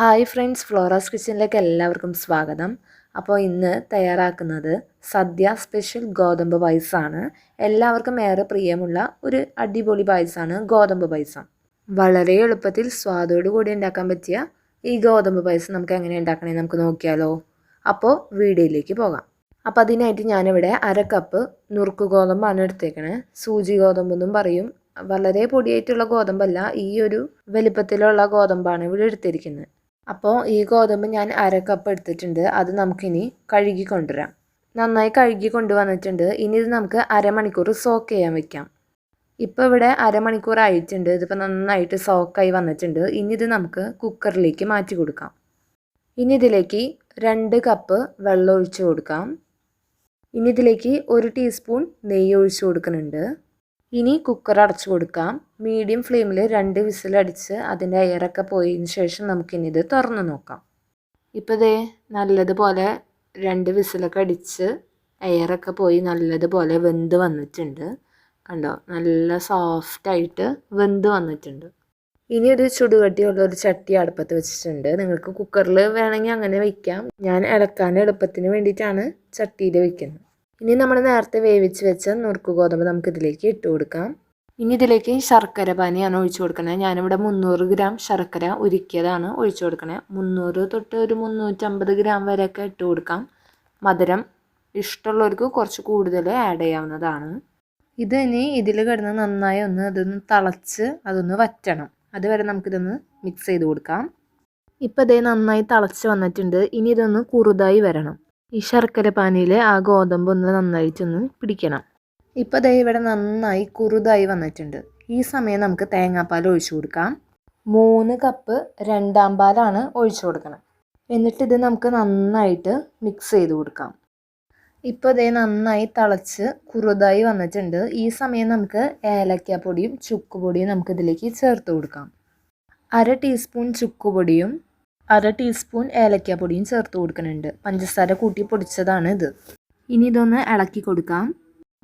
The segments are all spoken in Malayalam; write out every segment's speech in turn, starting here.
ഹായ് ഫ്രണ്ട്സ് ഫ്ലോറാസ് കിച്ചണിലേക്ക് എല്ലാവർക്കും സ്വാഗതം. അപ്പോൾ ഇന്ന് തയ്യാറാക്കുന്നത് സദ്യ സ്പെഷ്യൽ ഗോതമ്പ് പായസമാണ് എല്ലാവർക്കും ഏറെ പ്രിയമുള്ള ഒരു അടിപൊളി പായസമാണ് ഗോതമ്പ് പായസം. വളരെ എളുപ്പത്തിൽ സ്വാദോടു കൂടി ഉണ്ടാക്കാൻ പറ്റിയ ഈ ഗോതമ്പ് പായസം നമുക്ക് എങ്ങനെ ഉണ്ടാക്കണേ നമുക്ക് നോക്കിയാലോ. അപ്പോൾ വീഡിയോയിലേക്ക് പോകാം. അപ്പോൾ അതിനായിട്ട് ഞാനിവിടെ അര കപ്പ് നുറുക്ക് ഗോതമ്പാണ് എടുത്തേക്കണേ. സൂചി ഗോതമ്പെന്നും പറയും. വളരെ പൊടിയായിട്ടുള്ള ഗോതമ്പല്ല ഈ ഒരു വലിപ്പത്തിലുള്ള ഗോതമ്പാണ് ഇവിടെ എടുത്തിരിക്കുന്നത്. അപ്പോൾ ഈ ഗോതമ്പ് ഞാൻ അര കപ്പ് എടുത്തിട്ടുണ്ട്. അത് നമുക്കിനി കഴുകി കൊണ്ടുവരാം. നന്നായി കഴുകി കൊണ്ടുവന്നിട്ടുണ്ട്. ഇനി ഇത് നമുക്ക് അരമണിക്കൂർ സോക്ക് ചെയ്യാൻ വെക്കാം. ഇപ്പോൾ ഇവിടെ അരമണിക്കൂർ ആയിട്ടുണ്ട്. ഇതിപ്പോൾ നന്നായിട്ട് സോക്കായി വന്നിട്ടുണ്ട്. ഇനി ഇത് നമുക്ക് കുക്കറിലേക്ക് മാറ്റി കൊടുക്കാം. ഇനി ഇതിലേക്ക് രണ്ട് കപ്പ് വെള്ളം ഒഴിച്ച് കൊടുക്കാം. ഇനി ഇതിലേക്ക് ഒരു ടീസ്പൂൺ നെയ്യ് ഒഴിച്ച് കൊടുക്കുന്നുണ്ട്. ഇനി കുക്കർ അടച്ചു കൊടുക്കാം. മീഡിയം ഫ്ലെയിമിൽ രണ്ട് വിസിലടിച്ച് അതിന്റെ എയറൊക്കെ പോയതിന് ശേഷം നമുക്കിനി ഇത് തുറന്ന് നോക്കാം. ഇപ്പോൾ ഇതേ നല്ലതുപോലെ രണ്ട് വിസിലൊക്കെ അടിച്ച് എയറൊക്കെ പോയി നല്ലതുപോലെ വെന്ത് വന്നിട്ടുണ്ട്. കണ്ടോ? നല്ല സോഫ്റ്റായിട്ട് വെന്ത് വന്നിട്ടുണ്ട്. ഇനി ഒരു ചുടുകട്ടിയുള്ള ഒരു ചട്ടി അടുപ്പത്ത് വെച്ചിട്ടുണ്ട്. നിങ്ങൾക്ക് കുക്കറിൽ വേണമെങ്കിൽ അങ്ങനെ വയ്ക്കാം ഞാൻ ഇളക്കാൻ എളുപ്പത്തിന് വേണ്ടിയിട്ടാണ് ചട്ടിയിൽ വയ്ക്കുന്നത് ഇനി നമ്മൾ നേരത്തെ വേവിച്ച് വെച്ച നുറുക്ക് ഗോതമ്പ് നമുക്ക് ഇതിലേക്ക് ഇട്ട് കൊടുക്കാം. ഇനി ഇതിലേക്ക് ശർക്കര പാനിയാണ് ഒഴിച്ചു കൊടുക്കണത് ഞാനിവിടെ മുന്നൂറ് ഗ്രാം ശർക്കര ഉരുക്കിയതാണ് ഒഴിച്ചു കൊടുക്കണത് മുന്നൂറ് തൊട്ട് ഒരു മുന്നൂറ്റമ്പത് ഗ്രാം വരെയൊക്കെ ഇട്ട് കൊടുക്കാം. മധുരം ഇഷ്ടമുള്ളവർക്ക് കുറച്ച് കൂടുതൽ ആഡ് ചെയ്യാവുന്നതാണ്. ഇത് ഇനി ഇതിൽ കിടന്ന് നന്നായി ഒന്ന് അതൊന്ന് തിളച്ച് അതൊന്ന് വറ്റണം. അതുവരെ നമുക്കിതൊന്ന് മിക്സ് ചെയ്ത് കൊടുക്കാം. ഇപ്പോൾ ഇതേ നന്നായി തിളച്ച് വന്നിട്ടുണ്ട്. ഇനി ഇതൊന്ന് കുറുതായി വരണം. ഈ ശർക്കര പാനിയിൽ ആ ഗോതമ്പ് ഒന്ന് നന്നായിട്ടൊന്ന് പിടിക്കണം. ഇപ്പോൾ ദേ ഇവിടെ നന്നായി കുറുതായി വന്നിട്ടുണ്ട്. ഈ സമയം നമുക്ക് തേങ്ങാപ്പാൽ ഒഴിച്ചു കൊടുക്കാം. മൂന്ന് കപ്പ് രണ്ടാം പാലാണ് ഒഴിച്ചു കൊടുക്കണം. എന്നിട്ട് ഇത് നമുക്ക് നന്നായിട്ട് മിക്സ് ചെയ്ത് കൊടുക്കാം. ഇപ്പോൾ ഇതേ നന്നായി തിളച്ച് കുറുതായി വന്നിട്ടുണ്ട്. ഈ സമയം നമുക്ക് ഏലക്കാപ്പൊടിയും ചുക്കുപൊടിയും നമുക്കിതിലേക്ക് ചേർത്ത് കൊടുക്കാം. അര ടീസ്പൂൺ ചുക്കുപൊടിയും അര ടീസ്പൂൺ ഏലക്കാപ്പൊടിയും ചേർത്ത് കൊടുക്കുന്നുണ്ട്. പഞ്ചസാര കൂട്ടി പൊടിച്ചതാണ് ഇത്. ഇനി ഇതൊന്ന് ഇളക്കി കൊടുക്കാം.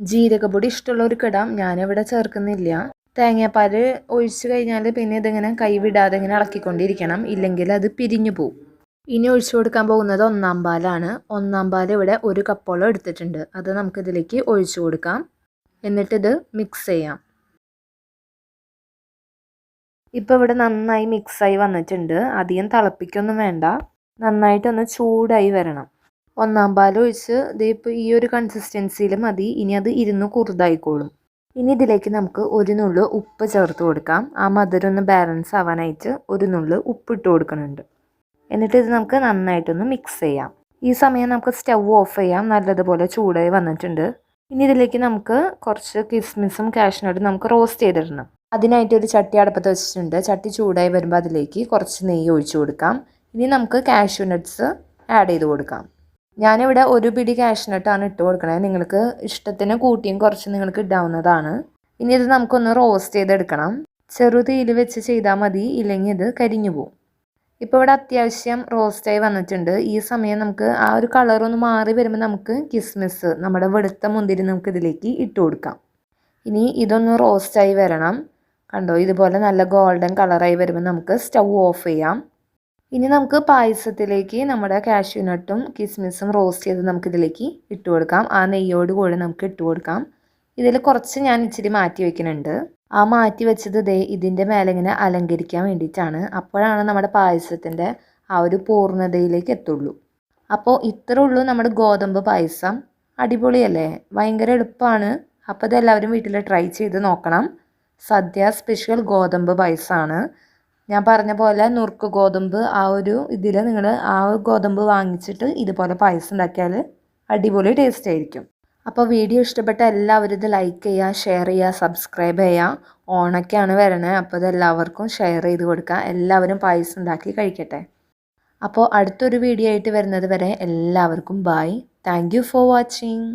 ജീരകപ്പൊടി ഇഷ്ടമുള്ളവർക്ക് ഇടാം. ഞാനിവിടെ ചേർക്കുന്നില്ല. തേങ്ങാപ്പാൽ ഒഴിച്ചു കഴിഞ്ഞാൽ പിന്നെ ഇതിങ്ങനെ കൈവിടാതെ ഇങ്ങനെ ഇളക്കിക്കൊണ്ടിരിക്കണം. ഇല്ലെങ്കിൽ അത് പിരിഞ്ഞു പോവും. ഇനി ഒഴിച്ചു കൊടുക്കാൻ പോകുന്നത് ഒന്നാം പാലാണ്. ഒന്നാം പാൽ ഇവിടെ ഒരു കപ്പോളം എടുത്തിട്ടുണ്ട്. അത് നമുക്കിതിലേക്ക് ഒഴിച്ചു കൊടുക്കാം. എന്നിട്ടിത് മിക്സ് ചെയ്യാം. ഇപ്പോൾ ഇവിടെ നന്നായി മിക്സായി വന്നിട്ടുണ്ട്. അധികം തിളപ്പിക്കൊന്നും വേണ്ട. നന്നായിട്ടൊന്ന് ചൂടായി വരണം. ഒന്നാം പാൽ ഒഴിച്ച് ഇതിപ്പോൾ ഈ ഒരു കൺസിസ്റ്റൻസിയിൽ മതി. ഇനി അത് ഇരുന്ന് കുറുതായിക്കോളും. ഇനി ഇതിലേക്ക് നമുക്ക് ഒരു നുള്ളു ഉപ്പ് ചേർത്ത് കൊടുക്കാം. ആ മധുരം ഒന്ന് ബാലൻസ് ആവാനായിട്ട് ഒരു നുള്ളു ഉപ്പിട്ട് കൊടുക്കുന്നുണ്ട്. എന്നിട്ട് ഇത് നമുക്ക് നന്നായിട്ടൊന്ന് മിക്സ് ചെയ്യാം. ഈ സമയം നമുക്ക് സ്റ്റൗ ഓഫ് ചെയ്യാം. നല്ലതുപോലെ ചൂടായി വന്നിട്ടുണ്ട്. ഇനി ഇതിലേക്ക് നമുക്ക് കുറച്ച് കിസ്മിസും കാഷ്നട്ടും നമുക്ക് റോസ്റ്റ് ചെയ്തിടണം. അതിനായിട്ട് ഒരു ചട്ടി അടുപ്പത്ത് വെച്ചിട്ടുണ്ട്. ചട്ടി ചൂടായി വരുമ്പോൾ അതിലേക്ക് കുറച്ച് നെയ്യ് ഒഴിച്ചു കൊടുക്കാം. ഇനി നമുക്ക് കാഷ്യൂ നട്ട്സ് ആഡ് ചെയ്ത് കൊടുക്കാം. ഞാനിവിടെ ഒരു പിടി കാഷ്യൂ നട്ടാണ് ഇട്ട് കൊടുക്കുന്നത് നിങ്ങൾക്ക് ഇഷ്ടത്തിന് കൂട്ടിയും കുറച്ച് നിങ്ങൾക്ക് ഇടാവുന്നതാണ്. ഇനി ഇത് നമുക്കൊന്ന് റോസ്റ്റ് ചെയ്തെടുക്കണം. ചെറു തീയിൽ വെച്ച് ചെയ്താൽ മതി ഇല്ലെങ്കിൽ ഇത് കരിഞ്ഞു പോകും ഇപ്പോൾ ഇവിടെ അത്യാവശ്യം റോസ്റ്റായി വന്നിട്ടുണ്ട്. ഈ സമയം നമുക്ക് ആ ഒരു കളറൊന്ന് മാറി വരുമ്പോൾ നമുക്ക് കിസ്മിസ് നമ്മുടെ വെളുത്ത മുന്തിരി നമുക്ക് ഇതിലേക്ക് ഇട്ട് കൊടുക്കാം. ഇനി ഇതൊന്ന് റോസ്റ്റായി വരണം. കണ്ടോ? ഇതുപോലെ നല്ല ഗോൾഡൻ കളറായി വരുമ്പോൾ നമുക്ക് സ്റ്റൗ ഓഫ് ചെയ്യാം. ഇനി നമുക്ക് പായസത്തിലേക്ക് നമ്മുടെ കാഷ്യൂ നട്ടും കിസ്മിസും റോസ്റ്റ് ചെയ്ത് നമുക്കിതിലേക്ക് ഇട്ട് കൊടുക്കാം. ആ നെയ്യോട് കൂടെ നമുക്ക് ഇട്ട് കൊടുക്കാം. ഇതിൽ കുറച്ച് ഞാൻ ഇച്ചിരി മാറ്റി വെക്കുന്നുണ്ട്. ആ മാറ്റി വെച്ചത് ദേ ഇതിന്റെ മേലെ ഇങ്ങനെ അലങ്കരിക്കാൻ വേണ്ടിയിട്ടാണ്. അപ്പോഴാണ് നമ്മുടെ പായസത്തിന്റെ ആ ഒരു പൂർണതയിലേക്ക് എത്തുള്ളൂ. അപ്പോൾ ഇത്രേ ഉള്ളൂ നമ്മുടെ ഗോതമ്പ് പായസം. അടിപൊളിയല്ലേ? ഭയങ്കര എളുപ്പമാണ്. അപ്പോൾ ഇതെല്ലാവരും വീട്ടിൽ ട്രൈ ചെയ്ത് നോക്കണം. സദ്യ സ്പെഷ്യൽ ഗോതമ്പ് പൈസാണ് ഞാൻ പറഞ്ഞ പോലെ നുറുക്ക് ഗോതമ്പ് ആ ഒരു ഇതിൽ നിങ്ങൾ ആ ഗോതമ്പ് വാങ്ങിച്ചിട്ട് ഇതുപോലെ പായസം ഉണ്ടാക്കിയാൽ അടിപൊളി ടേസ്റ്റ് ആയിരിക്കും. അപ്പോൾ വീഡിയോ ഇഷ്ടപ്പെട്ട എല്ലാവരും ഇത് ലൈക്ക് ചെയ്യുക ഷെയർ ചെയ്യുക സബ്സ്ക്രൈബ് ചെയ്യുക. ഓണൊക്കെയാണ് വരണേ അപ്പോൾ ഇത് എല്ലാവർക്കും ഷെയർ ചെയ്ത് കൊടുക്കുക. എല്ലാവരും പായസം ഉണ്ടാക്കി കഴിക്കട്ടെ. അപ്പോൾ അടുത്തൊരു വീഡിയോ ആയിട്ട് വരുന്നത് വരെ എല്ലാവർക്കും ബായ് താങ്ക് ഫോർ വാച്ചിങ്